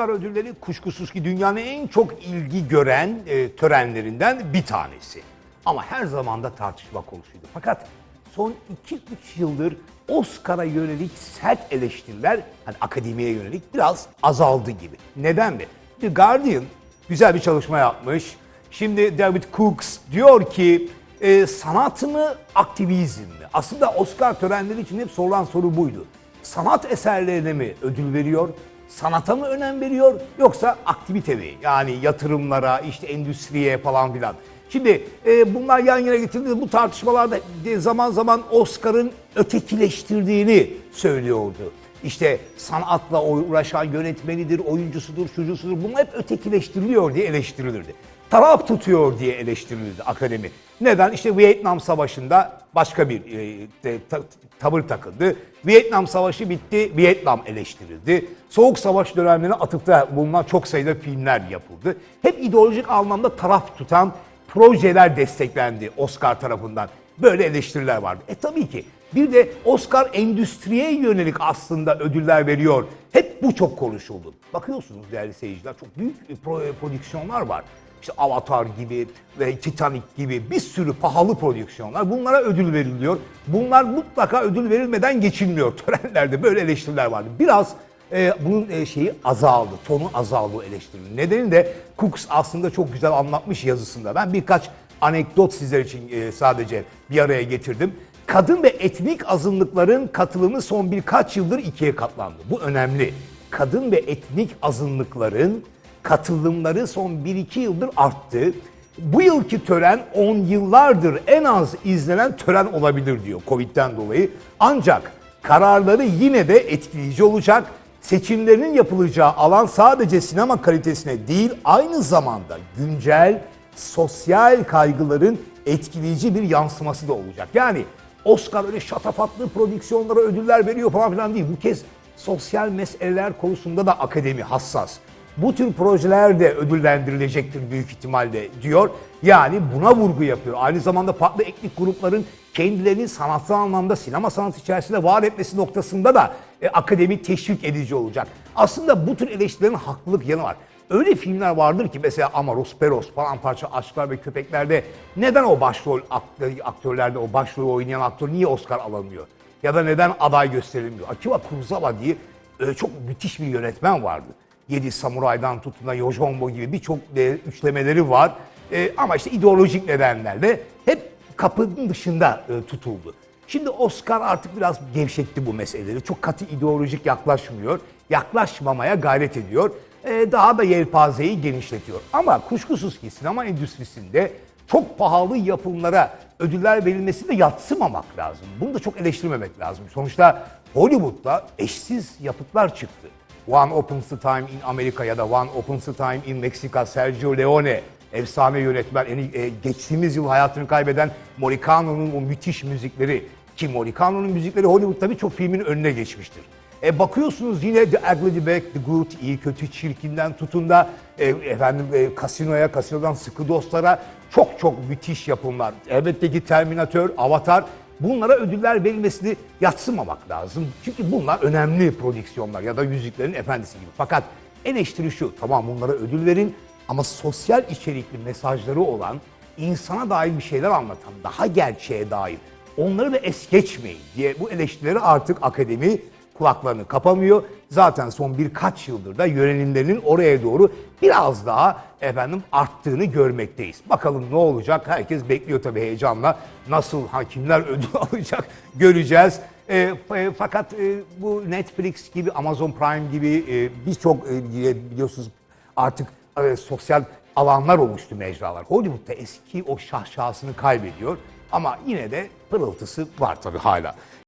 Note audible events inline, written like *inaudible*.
Oscar ödülleri kuşkusuz ki dünyanın en çok ilgi gören e, törenlerinden bir tanesi. Ama her zaman da tartışma konusuydu. Fakat son 2-3 yıldır Oscar'a yönelik sert eleştiriler hani akademiye yönelik biraz azaldı gibi. Neden mi? The Guardian güzel bir çalışma yapmış. Şimdi David Cooks diyor ki e, sanat mı aktivizm mi? Aslında Oscar törenleri için hep sorulan soru buydu. Sanat eserlerine mi ödül veriyor? Sanata mı önem veriyor yoksa aktivite mi? Yani yatırımlara, işte endüstriye falan filan. Şimdi e, bunlar yan yana getirildiğinde bu tartışmalarda zaman zaman Oscar'ın ötekileştirdiğini söylüyordu. İşte sanatla uğraşan yönetmenidir, oyuncusudur, şucusudur bunlar hep ötekileştiriliyor diye eleştirilirdi. Taraf tutuyor diye eleştirilirdi akademi. Neden? İşte Vietnam Savaşı'nda başka bir e, ta- tavır takıldı. Vietnam Savaşı bitti, Vietnam eleştirildi. Soğuk Savaş dönemlerine atıfta bulunan çok sayıda filmler yapıldı. Hep ideolojik anlamda taraf tutan projeler desteklendi Oscar tarafından. Böyle eleştiriler vardı. E tabii ki bir de Oscar endüstriye yönelik aslında ödüller veriyor. Hep bu çok konuşuldu. Bakıyorsunuz değerli seyirciler çok büyük e, e, prodüksiyonlar var. İşte Avatar gibi ve Titanic gibi bir sürü pahalı prodüksiyonlar. Bunlara ödül veriliyor. Bunlar mutlaka ödül verilmeden geçilmiyor. *laughs* Törenlerde böyle eleştiriler vardı. Biraz e, bunun e, şeyi azaldı, tonu azaldı eleştirinin. Nedeni de Cooks aslında çok güzel anlatmış yazısında. Ben birkaç anekdot sizler için e, sadece bir araya getirdim. Kadın ve etnik azınlıkların katılımı son birkaç yıldır ikiye katlandı. Bu önemli. Kadın ve etnik azınlıkların katılımları son 1-2 yıldır arttı. Bu yılki tören 10 yıllardır en az izlenen tören olabilir diyor Covid'den dolayı. Ancak kararları yine de etkileyici olacak. Seçimlerinin yapılacağı alan sadece sinema kalitesine değil aynı zamanda güncel sosyal kaygıların etkileyici bir yansıması da olacak. Yani Oscar öyle şatafatlı prodüksiyonlara ödüller veriyor falan filan değil. Bu kez sosyal meseleler konusunda da akademi hassas. Bu tür projeler de ödüllendirilecektir büyük ihtimalle diyor. Yani buna vurgu yapıyor. Aynı zamanda farklı etnik grupların kendilerini sanatsal anlamda sinema sanatı içerisinde var etmesi noktasında da e, akademi teşvik edici olacak. Aslında bu tür eleştirilerin haklılık yanı var. Öyle filmler vardır ki mesela Amaros, Peros, Paramparça Aşklar ve Köpeklerde neden o başrol aktör, aktörlerde o başrolü oynayan aktör niye Oscar alamıyor? Ya da neden aday gösterilmiyor? Akiba Kurosawa diye e, çok müthiş bir yönetmen vardı. Yedi Samuray'dan tutun da Yojimbo gibi birçok e, üçlemeleri var. E, ama işte ideolojik nedenlerle hep kapının dışında e, tutuldu. Şimdi Oscar artık biraz gevşetti bu meseleleri. Çok katı ideolojik yaklaşmıyor. Yaklaşmamaya gayret ediyor. E, daha da yelpazeyi genişletiyor. Ama kuşkusuz ki sinema endüstrisinde çok pahalı yapımlara ödüller verilmesi de yatsımamak lazım. Bunu da çok eleştirmemek lazım. Sonuçta Hollywood'da eşsiz yapıtlar çıktı. One Opens the Time in Amerika ya da One Opens the Time in Mexico, Sergio Leone, efsane yönetmen, en e, geçtiğimiz yıl hayatını kaybeden Morricano'nun o müthiş müzikleri, ki Morricano'nun müzikleri Hollywood'da birçok filmin önüne geçmiştir. E, bakıyorsunuz yine The Ugly, The Bad, The Good, iyi kötü çirkinden tutun da e, efendim e, kasinoya, kasinodan sıkı dostlara çok çok müthiş yapımlar. Elbette ki Terminator, Avatar bunlara ödüller verilmesini yatsımamak lazım. Çünkü bunlar önemli prodüksiyonlar ya da Yüzüklerin Efendisi gibi. Fakat eleştiri şu, tamam bunlara ödül verin ama sosyal içerikli mesajları olan, insana dair bir şeyler anlatan, daha gerçeğe dair onları da es geçmeyin diye bu eleştirileri artık akademi kulaklarını kapamıyor. Zaten son birkaç yıldır da yönelimlerinin oraya doğru biraz daha efendim arttığını görmekteyiz. Bakalım ne olacak? Herkes bekliyor tabii heyecanla. Nasıl ha, kimler *laughs* ödül alacak göreceğiz. E, e, fakat e, bu Netflix gibi, Amazon Prime gibi e, birçok e, biliyorsunuz artık e, sosyal alanlar oluştu mecralar. Hollywood'da eski o şahşasını kaybediyor ama yine de pırıltısı var tabii hala.